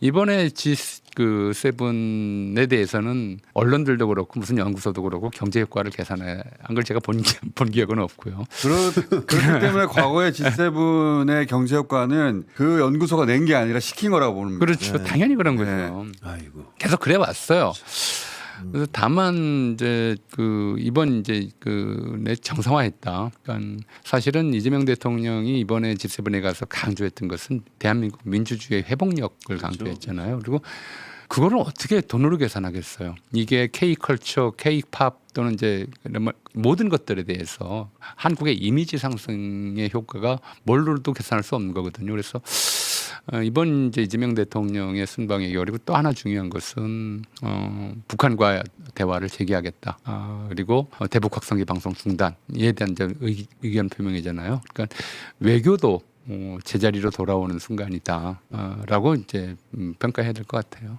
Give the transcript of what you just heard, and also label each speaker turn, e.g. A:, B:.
A: 이번에 G 그 세븐에 대해서는 언론들도 그렇고 무슨 연구소도 그렇고 경제 효과를 계산한 걸 제가 본, 기- 본 기억은 없고요.
B: 그렇, 그렇기 때문에 과거의 G7의 경제 효과는 그 연구소가 낸 게 아니라 시킨 거라고 보는 거예요.
A: 그렇죠. 당연히 그런 거죠.
C: 아이고.
A: 계속 그래 왔어요. 그래서 다만 이제 그 이번 이제 그내 정상화했다. 그러니까 사실은 이재명 대통령이 이번에 G7에 가서 강조했던 것은 대한민국 민주주의의 회복력을 강조했잖아요. 그리고 그거를 어떻게 돈으로 계산하겠어요? 이게 K-컬처, K-팝 또는 이제 뭐 모든 것들에 대해서 한국의 이미지 상승의 효과가 뭘로도 계산할 수 없는 거거든요. 그래서 어, 이번 이제 이재명 대통령의 순방의 그리고 또 하나 중요한 것은 어, 북한과 대화를 재개하겠다. 아, 그리고 어, 대북 확성기 방송 중단에 대한 이제 의, 의견 표명이잖아요. 그러니까 외교도 어, 제자리로 돌아오는 순간이다라고 이제 음, 평가해야 될 것 같아요.